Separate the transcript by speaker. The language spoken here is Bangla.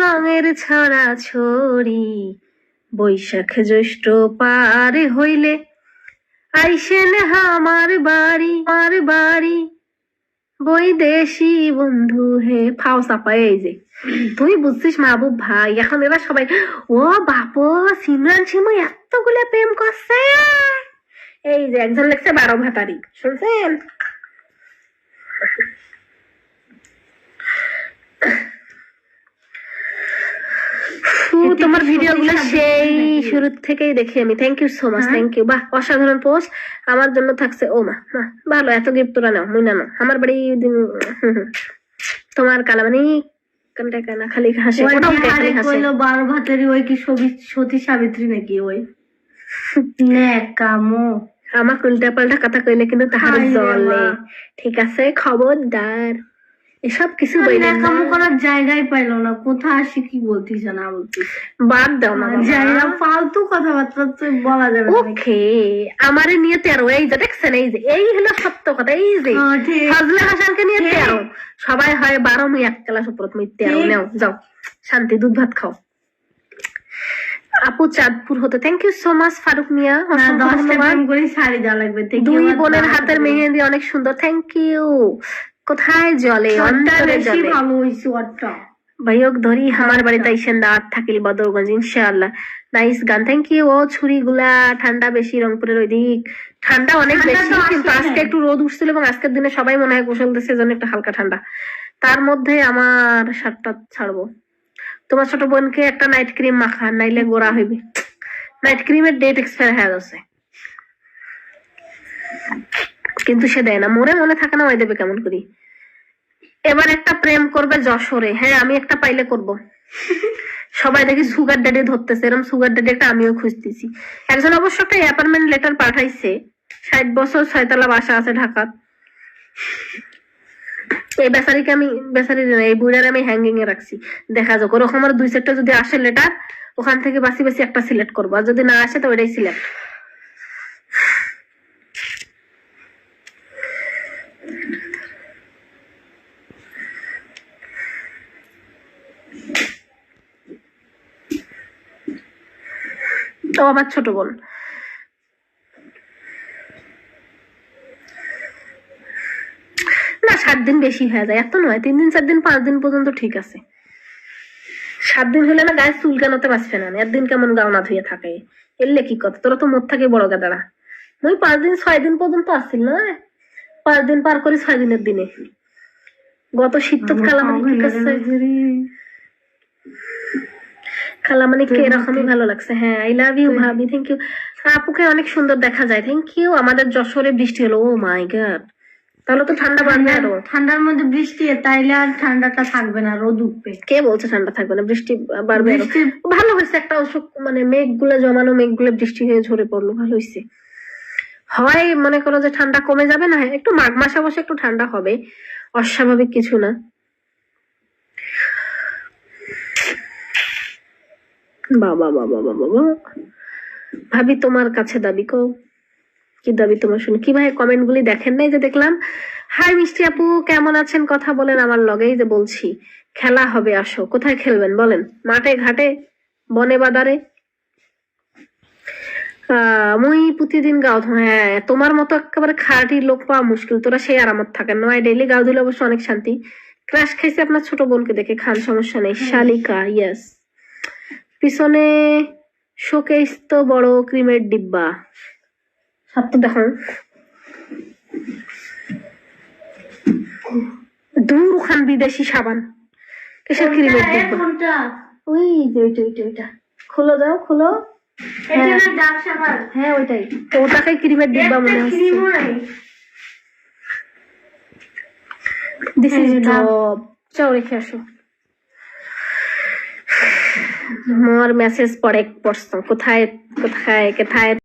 Speaker 1: রঙের ছড়া ছড়ি, বৈশাখ জ্যৈষ্ঠ পার হইলে আইসেন আমার বাড়ি আমার বাড়ি। বৈদেশি বন্ধু হে, ফাও চাপাই এই যে। তুই বুঝছিস মাহবুব ভাই, এখন এরা সবাই, ও বাপ, সিমরান সিমু এতগুলো প্রেম করছে। এই যে একজন লেখছে বারো ভাতারি, শুনছেন? তোমার ভিডিও গুলো সেই শুরু থেকেই দেখি আমি। Thank you so much? Thank you বাহ অসাধারণ পোস্ট আমার জন্য থাকছে ও মা মা ভালো এত গিফট তোরা নাও মুই না নাও আমার বাড়ি। তোমার কালামানি কানটা কানা খালি হাসে ওটাও খালি হাসে।
Speaker 2: কইলো বারো ভাতেরই ওই কি সতী সাবিত্রী নাকি ওই? কামো
Speaker 1: আমার উল্টা পাল্টা কথা কইলে কিন্তু তাহার জলে। ঠিক আছে খবরদার। এসব কিছু বলবেন না।
Speaker 2: করার জায়গায় পাইলো না। কোথা আসি কি বলতিস না বলতিস?
Speaker 1: বাদ দাও না
Speaker 2: জায়গা ফালতু কথাবার্তা তো বলা যাবে
Speaker 1: ওকে আমারে নিয়ে তেরো। এই যে দেখছেন? এই যে এই হলো সত্য কথা। এই যে
Speaker 2: হ্যাঁ,
Speaker 1: ফজলে হাসানকে নিয়ে তেরো। সবাই হয় বারো মুই এক ক্লাস উপর তুমি তেরো নেও যাও। শান্তি দুধ ভাত খাও। আপু চাঁদপুর হতে thank you so much Faruk Mia.
Speaker 2: করে শাড়ি দেওয়া লাগবে।
Speaker 1: দুই বোনের হাতের। মেহেন্দি অনেক সুন্দর। থ্যাংক ইউ কোথায় জলে অন্তরে জলে?
Speaker 2: ভালো হইছে
Speaker 1: ভাইওক ধরি আমার। বাড়িতে আইসেন দাঁত থাকিল বদরগঞ্জ ইনশাআল্লাহ। নাইস গান থ্যাংক ইউ ও ঠান্ডা বেশি রংপুরের ওই দিক ঠান্ডা অনেক বেশি কিন্তু। আজকে একটু রোদ উঠছিল এবং আজকের দিনে সবাই মনে হয় গোসল দিচ্ছে জন্য একটা হালকা ঠান্ডা। তার মধ্যে আমার শার্টটা ছাড়বো। তোমার ছোট বোনকে একটা নাইট ক্রিম মাখা নাইলে গোড়া হইবে। নাইট ক্রিমের ডেট এক্সপায়ার হয়ে গেছে। কিন্তু সে দেয় না। মোরে মনে থাকে না, ওই দেবে কেমন করি? এবার একটা প্রেম করবে যশোরে। হ্যাঁ আমি একটা পাইলে করব। সবাই দেখি সুগার ড্যাডি ধরতেছে। এরকম সুগার ড্যাডি একটা আমিও খুঁজতেছি। একজন অবশ্য একটা অ্যাপার্টমেন্ট লেটার পাঠাইছে। ষাট বছর ছয়তলা বাসা আছে ঢাকার। এই বেচারিকে আমি বেচারি এই বুড়ার আমি হ্যাঙ্গিং এ রাখছি। দেখা যাক। ওরকম আমার দুই চারটা যদি আসে লেটার ওখান থেকে বাসি বাসি একটা সিলেক্ট করব। আর যদি না আসে, তো ওইটাই সিলেক্ট তো আমার ছোট বোন। না সাত দিন বেশি হয়ে যায় এত নয় তিন দিন চার দিন পাঁচ দিন পর্যন্ত ঠিক আছে। সাত দিন হলে না গায়ে চুল কেনতে বাঁচবে না একদিন কেমন গাও না ধুয়ে থাকে। এলে কি কথা তোরা তো মোট থাকে বড় গাদারা। ওই পাঁচ দিন ছয় দিন পর্যন্ত আসছিল না? পাঁচ দিন পার করি ছয় দিনের দিনে। গত শীত তো কালামানি ঠিক আছে। কালামানি কে এরকমই ভালো লাগছে। হ্যাঁ আই লাভ ইউ ভাবি থ্যাংক ইউ আপুকে অনেক সুন্দর দেখা যায়। থ্যাংক ইউ আমাদের যশোরে বৃষ্টি হলো। ও মাই গড তাহলে তো ঠান্ডা বাড়বে আরও।
Speaker 2: ঠান্ডার মধ্যে বৃষ্টি তাইলে আর ঠান্ডাটা থাকবে না রোদ উঠবে।
Speaker 1: কে বলছে ঠান্ডা থাকবে না? বৃষ্টি বাড়বে ভালো হয়েছে একটা অসুখ মানে মেঘগুলো জমানো মেঘগুলো বৃষ্টি হয়ে ঝরে পড়ল। ভালো হয়েছে। হয় মনে করো যে ঠান্ডা কমে যাবে না একটু মাঘ মাসে অবশ্য একটু ঠান্ডা হবে। অস্বাভাবিক কিছু না। বাবা বাবা বাবা বাবা। ভাবি তোমার কাছে দাবি কো কি দাবি তোমার শুনে? কি ভাই কমেন্ট গুলি দেখেন নাই যে দেখলাম? হাই মিষ্টি আপু কেমন আছেন? কথা বলেন আমার লগেই যে বলছি। খেলা হবে আসো। কোথায় খেলবেন বলেন? মাঠে ঘাটে? বনে বাদারে? আহ, মুই প্রতিদিন গাও হ্যাঁ তোমার মতো একেবারে খাঁটি লোক পাওয়া মুশকিল। তোরা সেই আরামত থাকেন। নয় ডেইলি গাও দিলে অবশ্য অনেক শান্তি। ক্রাশ খাইছে আপনার ছোট বোনকে দেখে খান সমস্যা নেই। শালিকা ইয়েস পিছনে শোকেস তো বড় ক্রিমের ডিব্বা। সব তো দেখো দূর খান বিদেশি সাবান। কিসের ক্রিমের ডিব্বা? ওই যে ওইটা ওইটা ওইটা। খোলো দাও খোলো।
Speaker 2: ডাব
Speaker 1: হ্যাঁ ওইটাই। তো ওটাকে ক্রিমের ডিব্বা মনে হচ্ছে। দিস ইজ
Speaker 2: হ্যাঁ,
Speaker 1: ড্রপ যাও রেখে আসো। মোর মেসেজ পড়ে পড়ছো। কোথায় কোথায় কোথায়